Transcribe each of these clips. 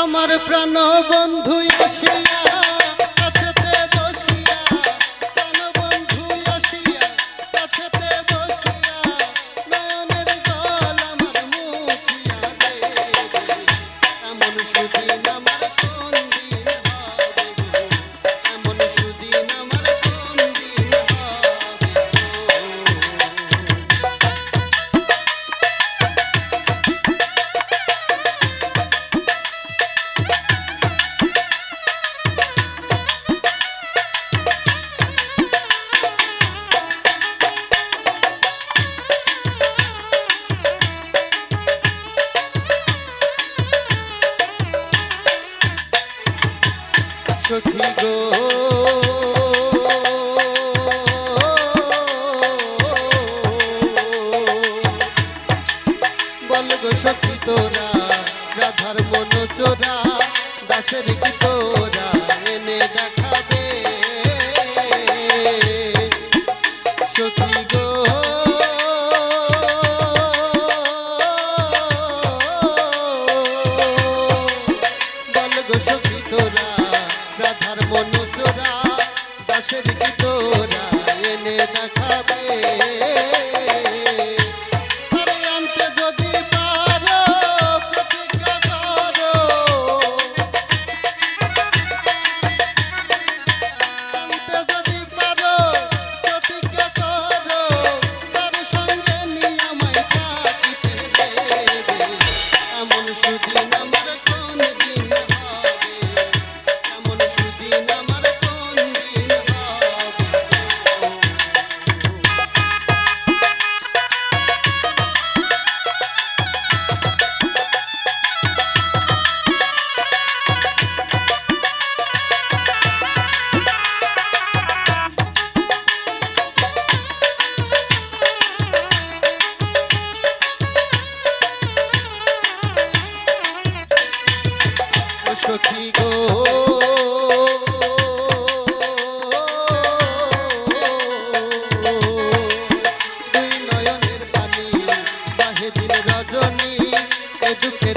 আমার প্রাণ বন্ধু আসিয়া সখী গো? বল গো সখী তোরা রাধার মন চোরা দাসের কি তোরা এনে দেখাবে? মন চোরা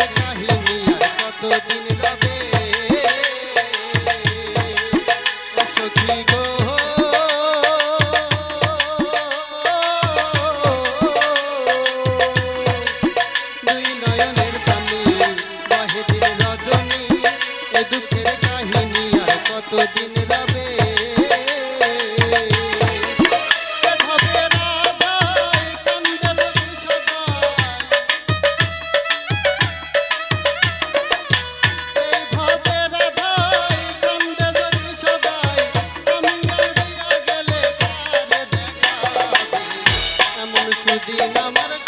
কাহিনী আর কতদিন রবে সুদিন আমার